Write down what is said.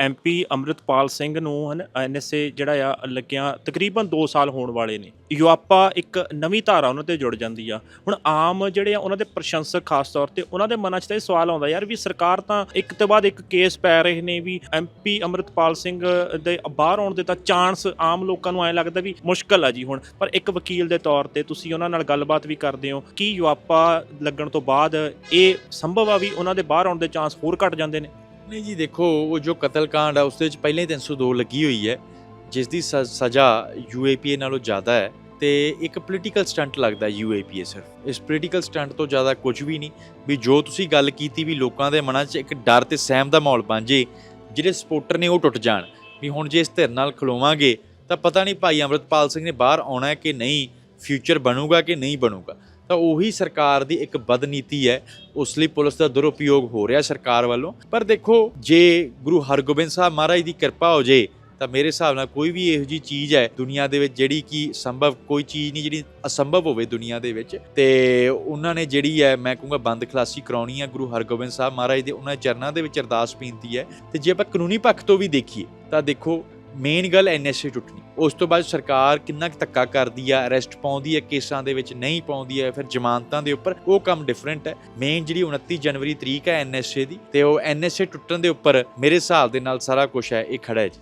MP Amritpal Singh ਨੂੰ ਹਨ NSA ਜਿਹੜਾ ਆ, ਲੱਗਿਆ ਤਕਰੀਬਨ 2 ਸਾਲ ਹੋਣ ਵਾਲੇ ਨੇ। ਯੂਆਪਾ ਇੱਕ ਨਵੀਂ ਧਾਰਾ ਉਹਨਾਂ ਤੇ ਜੁੜ ਜਾਂਦੀ ਆ। ਹੁਣ ਆਮ ਜਿਹੜੇ ਆ, ਉਹਨਾਂ ਦੇ ਪ੍ਰਸ਼ੰਸਕ ਖਾਸ ਤੌਰ ਤੇ, ਉਹਨਾਂ ਦੇ ਮਨਾਂ 'ਚ ਤਾਂ ਇਹ ਸਵਾਲ ਆਉਂਦਾ ਯਾਰ ਵੀ ਸਰਕਾਰ ਤਾਂ ਇੱਕ ਤੋਂ ਬਾਅਦ ਇੱਕ ਕੇਸ ਪੈ ਰਹੇ ਨੇ ਵੀ ਐਮਪੀ ਅੰਮ੍ਰਿਤਪਾਲ ਸਿੰਘ ਦੇ ਬਾਹਰ ਆਉਣ ਦੇ ਤਾਂ ਚਾਂਸ ਆਮ ਲੋਕਾਂ ਨੂੰ ਐ ਲੱਗਦਾ ਵੀ ਮੁਸ਼ਕਲ ਆ ਜੀ ਹੁਣ। ਪਰ ਇੱਕ ਵਕੀਲ ਦੇ ਤੌਰ ਤੇ ਤੁਸੀਂ ਉਹਨਾਂ ਨਾਲ ਗੱਲਬਾਤ ਵੀ ਕਰਦੇ ਹੋ ਕੀ ਯੂਆਪਾ ਲੱਗਣ ਤੋਂ ਬਾਅਦ ਇਹ ਸੰਭਵ ਆ ਵੀ ਉਹਨਾਂ ਦੇ ਬਾਹਰ ਆਉਣ ਦੇ ਚਾਂਸ ਹੋਰ ਘਟ ਜਾਂਦੇ ਨੇ? ਨਹੀਂ ਜੀ, ਦੇਖੋ, ਉਹ ਜੋ ਕਤਲकांड ਆ ਉਸ ਦੇ ਵਿੱਚ ਪਹਿਲਾਂ ਹੀ 302 ਲੱਗੀ ਹੋਈ ਹੈ, ਜਿਸ ਦੀ ਸ- ਸਜ਼ਾ ਯੂਏਪੀਏ ਨਾਲੋਂ ਜ਼ਿਆਦਾ ਹੈ ਤੇ ਇੱਕ ਪੋਲੀਟੀਕਲ ਸਟੰਟ ਲੱਗਦਾ ਯੂਏਪੀਏ ਸਿਰਫ। ਇਸ ਪੋਲੀਟੀਕਲ ਸਟੰਟ ਤੋਂ ਜ਼ਿਆਦਾ ਕੁਝ ਵੀ ਨਹੀਂ, ਵੀ ਜੋ ਤੁਸੀਂ ਗੱਲ ਕੀਤੀ ਵੀ ਲੋਕਾਂ ਦੇ ਮਨਾਂ 'ਚ ਇੱਕ ਡਰ ਤੇ ਸਹਿਮ ਦਾ ਮਾਹੌਲ ਬਣ ਜੇ, ਜਿਹੜੇ ਸਪੋਰਟਰ ਨੇ ਉਹ ਟੁੱਟ ਜਾਣ, ਵੀ ਹੁਣ ਜੇ ਇਸ ਧਿਰ ਨਾਲ ਖਲੋਵਾਂਗੇ, ਤਾਂ ਪਤਾ ਨਹੀਂ ਭਾਈ ਅੰਮ੍ਰਿਤਪਾਲ ਸਿੰਘ ਨੇ ਬਾਹਰ ਆਉਣਾ ਹੈ ਕਿ ਨਹੀਂ ਫਿਊਚਰ ਬਣੂਗਾ ਕਿ ਨਹੀਂ ਬਣੂਗਾ। ਤਾਂ ਉਹੀ ਸਰਕਾਰ ਦੀ ਇੱਕ ਬਦਨੀਤੀ ਹੈ, ਉਸ ਲਈ ਪੁਲਿਸ ਦਾ ਦੁਰਉਪਯੋਗ ਹੋ ਰਿਹਾ ਸਰਕਾਰ ਵੱਲੋਂ। ਪਰ ਦੇਖੋ, ਜੇ ਗੁਰੂ ਹਰਗੋਬਿੰਦ ਸਾਹਿਬ ਮਹਾਰਾਜ ਦੀ ਕਿਰਪਾ ਹੋ ਜੇ, ਤਾਂ ਮੇਰੇ ਹਿਸਾਬ ਨਾਲ ਕੋਈ ਵੀ ਇਹੋ ਜੀ ਚੀਜ਼ ਹੈ ਦੁਨੀਆ ਦੇ ਵਿੱਚ ਜਿਹੜੀ ਕਿ ਸੰਭਵ ਕੋਈ ਚੀਜ਼ ਨਹੀਂ, ਜਿਹੜੀ ਅਸੰਭਵ ਹੋਵੇ ਦੁਨੀਆ ਦੇ ਵਿੱਚ। ਤੇ ਉਹਨਾਂ ਨੇ ਜਿਹੜੀ ਹੈ, ਮੈਂ ਕਹੂੰਗਾ ਬੰਦ ਖਲਾਸੀ ਕਰਾਉਣੀ ਹੈ ਗੁਰੂ ਹਰਗੋਬਿੰਦ ਸਾਹਿਬ ਮਹਾਰਾਜ ਦੇ, ਉਹਨਾਂ ਚਰਨਾਂ ਦੇ ਵਿੱਚ ਅਰਦਾਸ ਬੇਨਤੀ ਹੈ। ਤੇ ਜੇ ਆਪਾਂ ਕਾਨੂੰਨੀ ਪੱਖ ਤੋਂ ਵੀ ਦੇਖੀਏ, ਤਾਂ ਦੇਖੋ ਮੇਨ ਗੱਲ ਐਨਐਸਏ ਟੁੱਟਣੀ। ਉਸ ਤੋਂ ਬਾਅਦ ਸਰਕਾਰ ਕਿੰਨਾ ਕੁ ਧੱਕਾ ਕਰਦੀ ਆ ਅਰੈਸਟ ਪਾਉਂਦੀ ਹੈ ਕੇਸਾਂ ਦੇ ਵਿੱਚ ਨਹੀਂ ਪਾਉਂਦੀ ਹੈ ਫਿਰ ਜ਼ਮਾਨਤਾਂ ਦੇ ਉੱਪਰ ਉਹ ਕੰਮ ਡਿਫਰੈਂਟ ਹੈ। ਮੇਨ ਜਿਹੜੀ 29 ਜਨਵਰੀ ਤਰੀਕ ਹੈ ਐਨਐਸਏ ਦੀ ਤੇ ਉਹ ਐਨਐਸਏ ਟੁੱਟਣ ਦੇ ਉੱਪਰ ਮੇਰੇ ਹਿਸਾਬ ਦੇ ਨਾਲ ਸਾਰਾ ਕੁਝ ਹੈ, ਇਹ ਖੜਾ ਹੈ ਜੀ।